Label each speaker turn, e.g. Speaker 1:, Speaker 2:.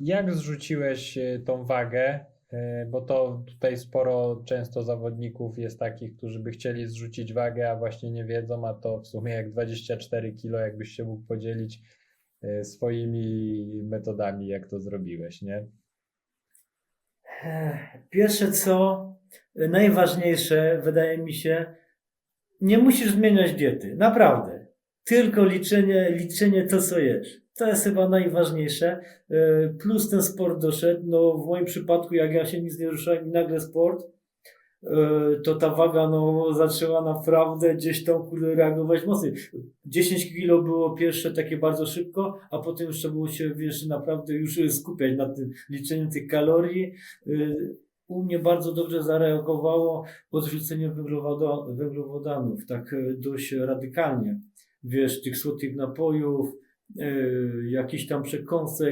Speaker 1: Jak zrzuciłeś e, tą wagę? E, Bo to tutaj sporo często zawodników jest takich, którzy by chcieli zrzucić wagę, a właśnie nie wiedzą, a to w sumie jak 24 kilo, jakbyś się mógł podzielić e, swoimi metodami, jak to zrobiłeś, nie?
Speaker 2: Pierwsze co, najważniejsze wydaje mi się, nie musisz zmieniać diety, naprawdę. Tylko liczenie, liczenie to, co jesz. To jest chyba najważniejsze. Y, Plus ten sport doszedł. No, w moim przypadku, jak ja się nic nie ruszałem i nagle sport, y, to ta waga no, zaczęła naprawdę gdzieś tam reagować mocniej. 10 kilo było pierwsze takie bardzo szybko, a potem już trzeba było się wiesz, naprawdę już skupiać na tym liczeniu tych kalorii. Y, U mnie bardzo dobrze zareagowało odrzucenie węglowoda- węglowodanów, tak y, dość radykalnie. Wiesz, tych słodkich napojów, jakichś tam przekąsek